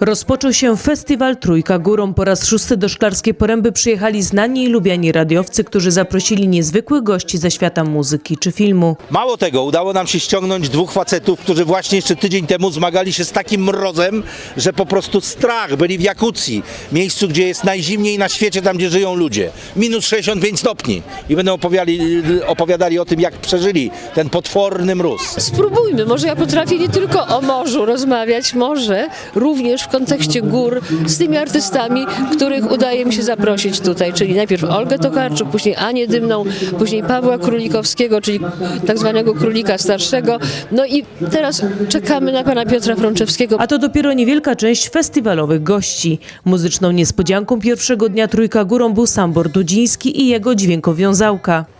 Rozpoczął się festiwal Trójka Górą. Po raz szósty do Szklarskiej Poręby przyjechali znani i lubiani radiowcy, którzy zaprosili niezwykłych gości ze świata muzyki czy filmu. Mało tego, udało nam się ściągnąć dwóch facetów, którzy właśnie jeszcze tydzień temu zmagali się z takim mrozem, że po prostu strach. Byli w Jakucji, miejscu, gdzie jest najzimniej na świecie, tam gdzie żyją ludzie. Minus 65 stopni. I będą opowiadali, opowiadali o tym, jak przeżyli ten potworny mróz. Spróbujmy, może ja potrafię nie tylko o morzu rozmawiać, może również w kontekście gór z tymi artystami, których udaje mi się zaprosić tutaj, czyli najpierw Olgę Tokarczuk, później Anię Dymną, później Pawła Królikowskiego, czyli tak zwanego królika starszego. No i teraz czekamy na pana Piotra Frączewskiego. A to dopiero niewielka część festiwalowych gości. Muzyczną niespodzianką pierwszego dnia Trójka Górą był Sambor Dudziński i jego dźwiękowiązałka.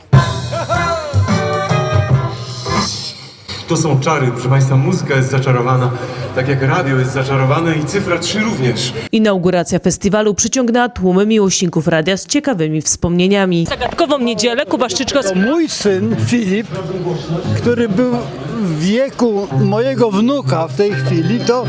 To są czary, proszę Państwa, muzyka jest zaczarowana, tak jak radio jest zaczarowane i cyfra 3 również. Inauguracja festiwalu przyciągnęła tłumy miłośników radia z ciekawymi wspomnieniami. Zagadkową niedzielę Kuba Szczyczko To mój syn Filip, który był w wieku mojego wnuka w tej chwili, to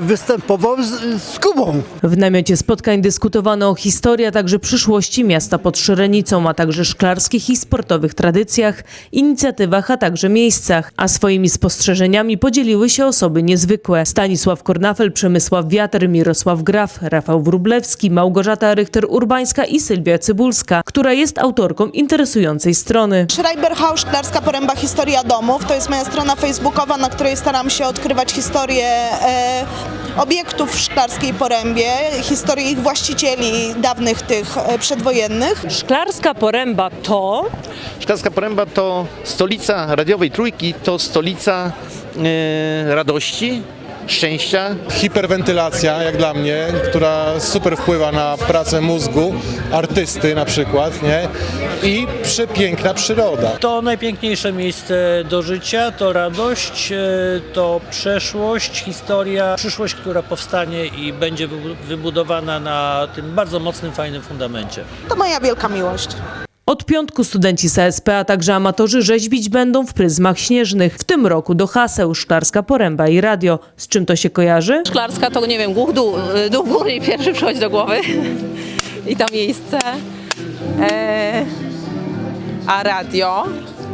występował z, z Kubą. W namiocie spotkań dyskutowano o historii, a także przyszłości miasta pod Szyrenicą, a także szklarskich i sportowych tradycjach, inicjatywach, a także miejscach. A swoimi spostrzeżeniami podzieliły się osoby niezwykłe. Stanisław Kornafel, Przemysław Wiatr, Mirosław Graf, Rafał Wróblewski, Małgorzata Rychter-Urbańska i Sylwia Cybulska, która jest autorką interesującej strony. Schreiberhaus, Szklarska Poręba Historia Domów. To jest moja strona facebookowa, na której staram się odkrywać historię e, obiektów w Szklarskiej Porębie, historię ich właścicieli dawnych tych e, przedwojennych. Szklarska Poręba to... Szklarska Poręba to stolica radiowej trójki, to stolica e, radości, szczęścia. hiperwentylacja, jak dla mnie, która super wpływa na pracę mózgu, artysty na przykład, nie? I przepiękna przyroda. To najpiękniejsze miejsce do życia, to radość, e, to przeszłość, historia, przyszłość, która powstanie i będzie wybu- wybudowana na tym bardzo mocnym, fajnym fundamencie. To moja wielka miłość. Od piątku studenci SSP, a także amatorzy rzeźbić będą w pryzmach śnieżnych. W tym roku do haseł Szklarska Poręba i radio. Z czym to się kojarzy? Szklarska to nie wiem, dół, dół, dół góry pierwszy przychodzi do głowy i to miejsce. E, a radio,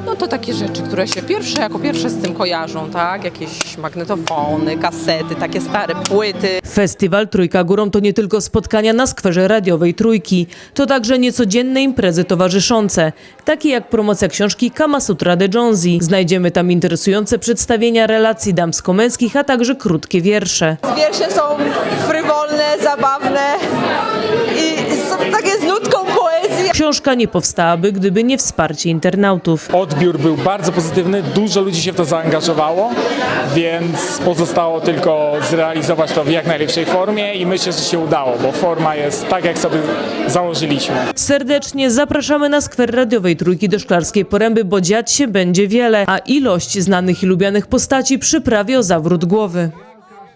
no to takie rzeczy, które się pierwsze jako pierwsze z tym kojarzą, tak? Jakieś magnetofony, kasety, takie stare płyty. Festiwal Trójka Górą to nie tylko spotkania na skwerze radiowej Trójki. To także niecodzienne imprezy towarzyszące, takie jak promocja książki Kama Sutra de Jonesy. Znajdziemy tam interesujące przedstawienia relacji damsko-męskich, a także krótkie wiersze. Wiersze są frywolne, zabawne Książka nie powstałaby, gdyby nie wsparcie internautów. Odbiór był bardzo pozytywny, dużo ludzi się w to zaangażowało, więc pozostało tylko zrealizować to w jak najlepszej formie i myślę, że się udało, bo forma jest tak, jak sobie założyliśmy. Serdecznie zapraszamy na skwer radiowej Trójki do Szklarskiej Poręby, bo dziać się będzie wiele, a ilość znanych i lubianych postaci przyprawi o zawrót głowy.